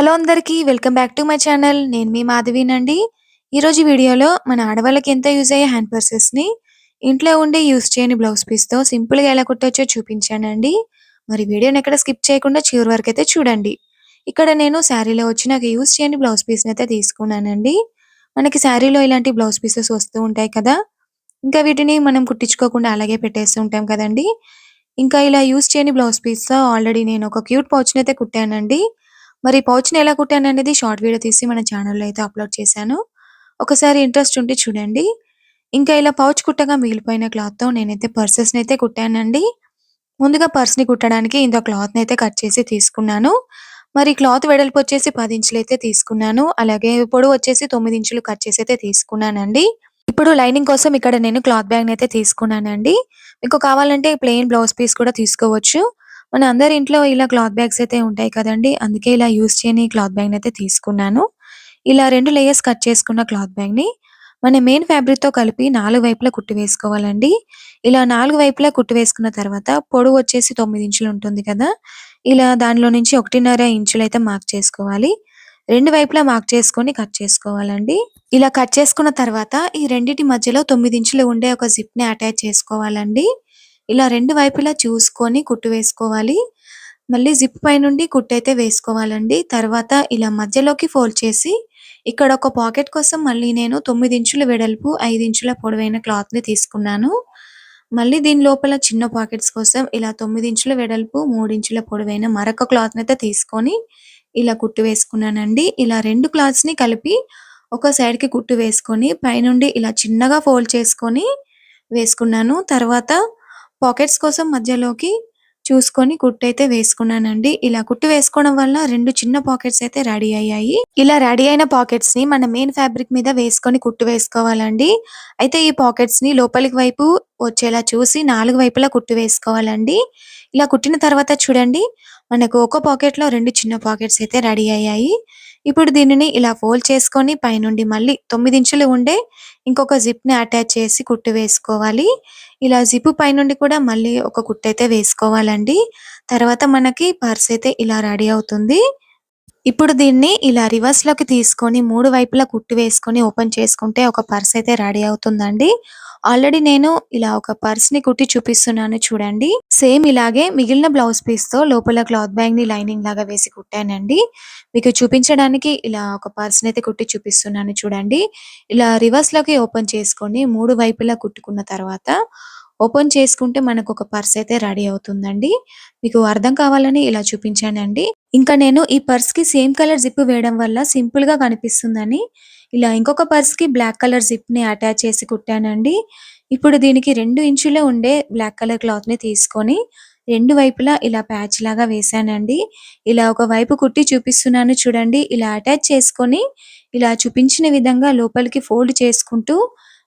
Hello అందరికీ welcome back to my channel. నేను మీ మాధవీనండి. ఈరోజు వీడియోలో మన ఆడవాళ్ళకి ఎంత యూజ్ అయ్యే హ్యాండ్ పర్సెస్ని ఇంట్లో ఉండి యూజ్ చేయని బ్లౌజ్ పీస్తో సింపుల్గా ఎలా కుట్టొచ్చో చూపించానండి. మరి వీడియోని ఎక్కడ స్కిప్ చేయకుండా చివరి వరకు అయితే చూడండి. ఇక్కడ నేను శారీలో వచ్చి నాకు యూజ్ చేయని బ్లౌజ్ పీస్ అయితే తీసుకున్నానండి. మనకి శారీలో ఇలాంటి బ్లౌజ్ పీసెస్ వస్తూ ఉంటాయి కదా ఇంకా వీటిని మనం కుట్టించుకోకుండా అలాగే పెట్టేస్తూ ఉంటాం కదండి. ఇంకా ఇలా యూజ్ చేయని బ్లౌజ్ పీస్తో ఆల్రెడీ నేను ఒక క్యూట్ పౌచ్ని అయితే కుట్టానండి. మరి పౌచ్‌ని ఎలా కుట్టాను అనేది షార్ట్ వీడియో తీసి మన ఛానల్లో అయితే అప్‌లోడ్ చేశాను. ఒకసారి ఇంట్రెస్ట్ ఉంటే చూడండి. ఇంకా ఇలా పౌచ్ కుట్టగా మిగిలిపోయిన క్లాత్‌తో నేనైతే పర్సెస్‌ని అయితే కుట్టానండి. ముందుగా పర్స్‌ని కుట్టడానికి ఇంత క్లాత్‌ని అయితే కట్ చేసి తీసుకున్నాను. మరి క్లాత్ వెడల్పు వచ్చేసి పది ఇంచులు అయితే తీసుకున్నాను. అలాగే పొడవు వచ్చేసి తొమ్మిది ఇంచులు కట్ చేసి అయితే తీసుకున్నానండి. ఇప్పుడు లైనింగ్ కోసం ఇక్కడ నేను క్లాత్ బ్యాగ్‌ని అయితే తీసుకున్నానండి. మీకు కావాలంటే ప్లెయిన్ బ్లౌజ్ పీస్ కూడా తీసుకోవచ్చు. మన అందరి ఇంట్లో ఇలా క్లాత్ బ్యాగ్స్ అయితే ఉంటాయి కదండి అందుకే ఇలా యూస్ చేయని క్లాత్ బ్యాగ్‌ని అయితే తీసుకున్నాను. ఇలా రెండు లేయర్స్ కట్ చేసుకున్న క్లాత్ బ్యాగ్‌ని మన మెయిన్ ఫ్యాబ్రిక్‌తో కలిపి నాలుగు వైపులా కుట్టి వేసుకోవాలండి. ఇలా నాలుగు వైపులా కుట్టి వేసుకున్న తర్వాత పొడవు వచ్చేసి తొమ్మిది ఇంచులు ఉంటుంది కదా! ఇలా దానిలో నుంచి 1.5 ఇంచులు అయితే మార్క్ చేసుకోవాలి. రెండు వైపులా మార్క్ చేసుకొని కట్ చేసుకోవాలండి. ఇలా కట్ చేసుకున్న తర్వాత ఈ రెండిటి మధ్యలో తొమ్మిది ఇంచులు ఉండే ఒక జిప్‌ని అటాచ్ చేసుకోవాలండి. ఇలా రెండు వైపులా చూసుకొని కుట్టు వేసుకోవాలి. మళ్ళీ జిప్ పైనుండి కుట్టైతే వేసుకోవాలండి. తర్వాత ఇలా మధ్యలోకి ఫోల్డ్ చేసి ఇక్కడ ఒక పాకెట్ కోసం మళ్ళీ నేను తొమ్మిది ఇంచుల వెడల్పు, ఐదు ఇంచుల పొడవైన క్లాత్‌ని తీసుకున్నాను. మళ్ళీ దీని లోపల చిన్న పాకెట్స్ కోసం ఇలా తొమ్మిది ఇంచుల వెడల్పు, మూడు ఇంచుల పొడవైన మరొక క్లాత్‌ని అయితే తీసుకొని ఇలా కుట్టు వేసుకున్నానండి. ఇలా రెండు క్లాత్స్‌ని కలిపి ఒక సైడ్‌కి కుట్టు వేసుకొని పైనుండి ఇలా చిన్నగా ఫోల్డ్ చేసుకొని వేసుకున్నాను. తర్వాత పాకెట్స్ కోసం మధ్యలోకి చూసుకొని కుట్టయితే వేసుకున్నానండి. ఇలా కుట్టు వేసుకోవడం వల్ల రెండు చిన్న పాకెట్స్ అయితే రెడీ అయ్యాయి. ఇలా రెడీ అయిన పాకెట్స్ని మన మెయిన్ ఫ్యాబ్రిక్ మీద వేసుకొని కుట్టు వేసుకోవాలండి. అయితే ఈ పాకెట్స్ని లోపలికి వైపు వచ్చేలా చూసి నాలుగు వైపులా కుట్టు వేసుకోవాలండి. ఇలా కుట్టిన తర్వాత చూడండి మనకు ఒక పాకెట్లో రెండు చిన్న పాకెట్స్ అయితే రెడీ అయ్యాయి. ఇప్పుడు దీనిని ఇలా ఫోల్డ్ చేసుకొని పైనుండి మళ్ళీ తొమ్మిది ఇంచులు ఉండే ఇంకొక జిప్ని అటాచ్ చేసి కుట్టు వేసుకోవాలి. ఇలా జిప్ పైనుండి కూడా మళ్ళీ ఒక కుట్టు అయితే వేసుకోవాలండి. తర్వాత మనకి పర్స్ అయితే ఇలా రెడీ అవుతుంది. ఇప్పుడు దీన్ని ఇలా రివర్స్లోకి తీసుకొని మూడు వైపులా కుట్టు వేసుకొని ఓపెన్ చేసుకుంటే ఒక పర్స్ అయితే రెడీ అవుతుందండి. ఆల్రెడీ నేను ఇలా ఒక పర్స్ని కుట్టి చూపిస్తున్నాను చూడండి. సేమ్ ఇలాగే మిగిలిన బ్లౌజ్ పీస్తో లోపల క్లాత్ బ్యాగ్ని లైనింగ్ లాగా వేసి కుట్టానండి. మీకు చూపించడానికి ఇలా ఒక పర్స్ అయితే కుట్టి చూపిస్తున్నాను చూడండి. ఇలా రివర్స్లోకి ఓపెన్ చేసుకొని మూడు వైపులా కుట్టుకున్న తర్వాత ఓపెన్ చేసుకుంటే మనకు ఒక పర్స్ అయితే రెడీ అవుతుందండి. మీకు అర్థం కావాలని ఇలా చూపించానండి. ఇంకా నేను ఈ పర్స్కి సేమ్ కలర్ జిప్ వేయడం వల్ల సింపుల్గా కనిపిస్తుందని ఇలా ఇంకొక పర్స్కి బ్లాక్ కలర్ జిప్ని అటాచ్ చేసి కుట్టానండి. ఇప్పుడు దీనికి రెండు ఇంచులే ఉండే బ్లాక్ కలర్ క్లాత్ని తీసుకొని రెండు వైపులా ఇలా ప్యాచ్ లాగా వేశానండి. ఇలా ఒక వైపు కుట్టి చూపిస్తున్నాను చూడండి. ఇలా అటాచ్ చేసుకొని ఇలా చూపించిన విధంగా లోపలికి ఫోల్డ్ చేసుకుంటూ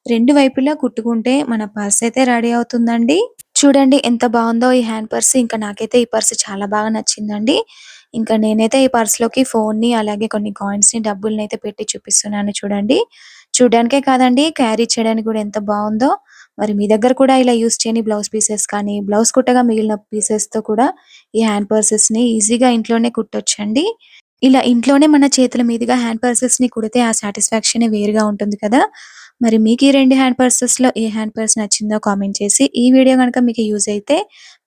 రెండు వైపులా కుట్టుకుంటే మన పర్స్ అయితే రెడీ అవుతుందండి. చూడండి ఎంత బాగుందో ఈ హ్యాండ్ పర్స్. ఇంకా నాకైతే ఈ పర్స్ చాలా బాగా నచ్చిందండి. ఇంకా నేనైతే ఈ పర్స్లోకి ఫోన్ని అలాగే కొన్ని కాయిన్స్ని డబ్బుల్ని అయితే పెట్టి చూపిస్తున్నాను చూడండి. చూడడానికే కాదండి క్యారీ చేయడానికి కూడా ఎంత బాగుందో. మరి మీ దగ్గర కూడా ఇలా యూస్ చేయని బ్లౌజ్ పీసెస్ కానీ బ్లౌజ్ కుట్టగా మిగిలిన పీసెస్తో కూడా ఈ హ్యాండ్ పర్సెస్ని ఈజీగా ఇంట్లోనే కుట్టొచ్చండి. ఇలా ఇంట్లోనే మన చేతుల మీదుగా హ్యాండ్ పర్సెస్ని కుడితే ఆ సాటిస్ఫాక్షన్ వేరుగా ఉంటుంది కదా! మరి మీకు ఈ రెండు హ్యాండ్ పర్సెస్లో ఏ హ్యాండ్ పర్స్ నచ్చిందో కామెంట్ చేసి ఈ వీడియో కనుక మీకు యూజ్ అయితే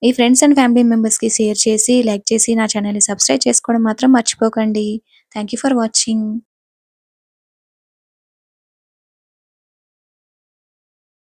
మీ ఫ్రెండ్స్ అండ్ ఫ్యామిలీ మెంబర్స్కి షేర్ చేసి లైక్ చేసి నా ఛానల్ని సబ్స్క్రైబ్ చేసుకోవడం మాత్రం మర్చిపోకండి. Thank you for watching.